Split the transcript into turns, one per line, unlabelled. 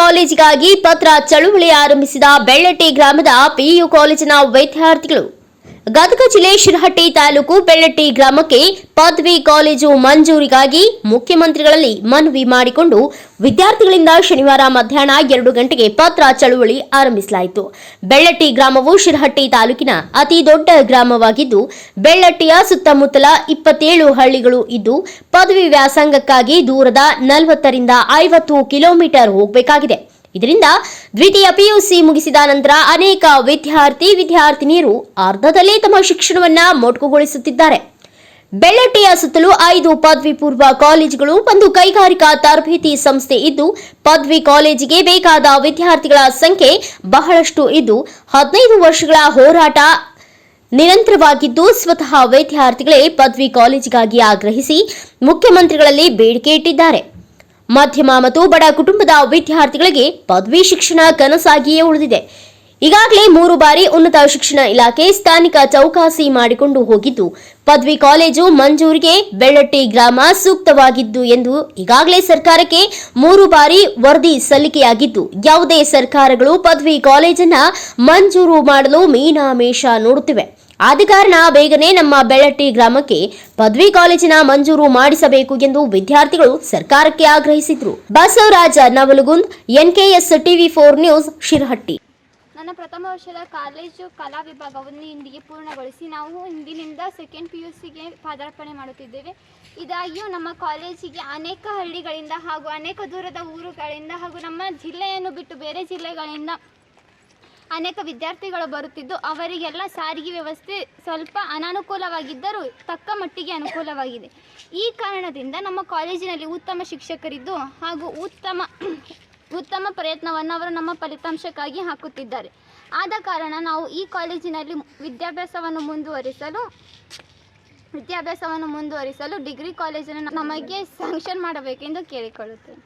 ಕಾಲೇಜಿಗಾಗಿ ಪತ್ರ ಚಳುವಳಿ ಆರಂಭಿಸಿದ ಬೆಳ್ಳಟ್ಟಿ ಗ್ರಾಮದ ಪಿಯು ಕಾಲೇಜಿನ ವಿದ್ಯಾರ್ಥಿಗಳು ಗದಗ ಜಿಲ್ಲೆ ಶಿರಹಟ್ಟಿ ತಾಲೂಕು ಬೆಳ್ಳಟ್ಟಿ ಗ್ರಾಮಕ್ಕೆ ಪದವಿ ಕಾಲೇಜು ಮಂಜೂರಿಗಾಗಿ ಮುಖ್ಯಮಂತ್ರಿಗಳಲ್ಲಿ ಮನವಿ ಮಾಡಿಕೊಂಡು ವಿದ್ಯಾರ್ಥಿಗಳಿಂದ ಶನಿವಾರ ಮಧ್ಯಾಹ್ನ ಎರಡು ಗಂಟೆಗೆ ಪತ್ರ ಚಳುವಳಿ ಆರಂಭಿಸಲಾಯಿತು. ಬೆಳ್ಳಟ್ಟಿ ಗ್ರಾಮವು ಶಿರಹಟ್ಟಿ ತಾಲೂಕಿನ ಅತಿ ದೊಡ್ಡ ಗ್ರಾಮವಾಗಿದ್ದು, ಬೆಳ್ಳಟ್ಟಿಯ ಸುತ್ತಮುತ್ತಲ ಇಪ್ಪತ್ತೇಳು ಹಳ್ಳಿಗಳು ಇದ್ದು, ಪದವಿ ವ್ಯಾಸಂಗಕ್ಕಾಗಿ ದೂರದ ನಲವತ್ತರಿಂದ ಐವತ್ತು ಕಿಲೋಮೀಟರ್ ಹೋಗಬೇಕಾಗಿದೆ. ಇದರಿಂದ ದ್ವಿತೀಯ ಪಿಯುಸಿ ಮುಗಿಸಿದ ನಂತರ ಅನೇಕ ವಿದ್ಯಾರ್ಥಿ ವಿದ್ಯಾರ್ಥಿನಿಯರು ಅರ್ಧದಲ್ಲೇ ತಮ್ಮ ಶಿಕ್ಷಣವನ್ನ ಮೊಟಕುಗೊಳಿಸುತ್ತಿದ್ದಾರೆ. ಬೆಳ್ಳಟ್ಟಿಯ ಸುತ್ತಲೂ ಐದು ಪದವಿ ಪೂರ್ವ ಕಾಲೇಜುಗಳು, ಒಂದು ಕೈಗಾರಿಕಾ ತರಬೇತಿ ಸಂಸ್ಥೆ ಇದ್ದು, ಪದವಿ ಕಾಲೇಜಿಗೆ ಬೇಕಾದ ವಿದ್ಯಾರ್ಥಿಗಳ ಸಂಖ್ಯೆ ಬಹಳಷ್ಟು ಇದ್ದು, ಹದಿನೈದು ವರ್ಷಗಳ ಹೋರಾಟ ನಿರಂತರವಾಗಿದ್ದು, ಸ್ವತಃ ವಿದ್ಯಾರ್ಥಿಗಳೇ ಪದವಿ ಕಾಲೇಜಿಗಾಗಿ ಆಗ್ರಹಿಸಿ ಮುಖ್ಯಮಂತ್ರಿಗಳಲ್ಲಿ ಬೇಡಿಕೆ ಇಟ್ಟಿದ್ದಾರೆ. ಮಧ್ಯಮ ಮತ್ತು ಬಡ ಕುಟುಂಬದ ವಿದ್ಯಾರ್ಥಿಗಳಿಗೆ ಪದವಿ ಶಿಕ್ಷಣ ಕನಸಾಗಿಯೇ ಉಳಿದಿದೆ. ಈಗಾಗಲೇ ಮೂರು ಬಾರಿ ಉನ್ನತ ಶಿಕ್ಷಣ ಇಲಾಖೆ ಸ್ಥಾನಿಕ ಚೌಕಾಸಿ ಮಾಡಿಕೊಂಡು ಹೋಗಿದ್ದು, ಪದವಿ ಕಾಲೇಜು ಮಂಜೂರಿಗೆ ಬೆಳ್ಳಟ್ಟಿ ಗ್ರಾಮ ಸೂಕ್ತವಾಗಿದ್ದು ಎಂದು ಈಗಾಗಲೇ ಸರ್ಕಾರಕ್ಕೆ ಮೂರು ಬಾರಿ ವರದಿ ಸಲ್ಲಿಕೆಯಾಗಿದ್ದು, ಯಾವುದೇ ಸರ್ಕಾರಗಳು ಪದವಿ ಕಾಲೇಜನ್ನ ಮಂಜೂರು ಮಾಡಲು ಮೀನಾಮೇಷ ನೋಡುತ್ತಿವೆ. ಆದ ಕಾರಣ ಬೇಗನೆ ನಮ್ಮ ಬೆಳ್ಳಟ್ಟಿ ಗ್ರಾಮಕ್ಕೆ ಪದವಿ ಕಾಲೇಜಿನ ಮಂಜೂರು ಮಾಡಿಸಬೇಕು ಎಂದು ವಿದ್ಯಾರ್ಥಿಗಳು ಸರ್ಕಾರಕ್ಕೆ ಆಗ್ರಹಿಸಿದ್ರು. Basavaraj Navalgund, NKS TV four news, Shirahatti.
ನನ್ನ ಪ್ರಥಮ ವರ್ಷದ ಕಾಲೇಜು ಕಲಾ ವಿಭಾಗವನ್ನು ಇಂದಿಗೆ ಪೂರ್ಣಗೊಳಿಸಿ ನಾವು ಇಂದಿನಿಂದ ಸೆಕೆಂಡ್ ಪಿ ಯು ಸಿಗೆ ಪಾದಾರ್ಪಣೆ ಮಾಡುತ್ತಿದ್ದೇವೆ. ಇದಾಗಿಯೂ ನಮ್ಮ ಕಾಲೇಜಿಗೆ ಅನೇಕ ಹಳ್ಳಿಗಳಿಂದ ಹಾಗೂ ಅನೇಕ ದೂರದ ಊರುಗಳಿಂದ ಹಾಗೂ ನಮ್ಮ ಜಿಲ್ಲೆಯನ್ನು ಬಿಟ್ಟು ಬೇರೆ ಜಿಲ್ಲೆಗಳಿಂದ ಅನೇಕ ವಿದ್ಯಾರ್ಥಿಗಳು ಬರುತ್ತಿದ್ದು, ಅವರಿಗೆಲ್ಲ ಸಾರಿಗೆ ವ್ಯವಸ್ಥೆ ಸ್ವಲ್ಪ ಅನಾನುಕೂಲವಾಗಿದ್ದರೂ ತಕ್ಕ ಮಟ್ಟಿಗೆ ಅನುಕೂಲವಾಗಿದೆ. ಈ ಕಾರಣದಿಂದ ನಮ್ಮ ಕಾಲೇಜಿನಲ್ಲಿ ಉತ್ತಮ ಶಿಕ್ಷಕರಿದ್ದು ಹಾಗೂ ಉತ್ತಮ ಉತ್ತಮ ಪ್ರಯತ್ನವನ್ನು ಅವರು ನಮ್ಮ ಫಲಿತಾಂಶಕ್ಕಾಗಿ ಹಾಕುತ್ತಿದ್ದಾರೆ. ಆದ ಕಾರಣ ನಾವು ಈ ಕಾಲೇಜಿನಲ್ಲಿ ವಿದ್ಯಾಭ್ಯಾಸವನ್ನು ಮುಂದುವರಿಸಲು ವಿದ್ಯಾಭ್ಯಾಸವನ್ನು ಮುಂದುವರಿಸಲು ಡಿಗ್ರಿ ಕಾಲೇಜನ್ನು ನಮಗೆ ಸ್ಯಾಂಕ್ಷನ್ ಮಾಡಬೇಕೆಂದು ಕೇಳಿಕೊಳ್ಳುತ್ತೇನೆ.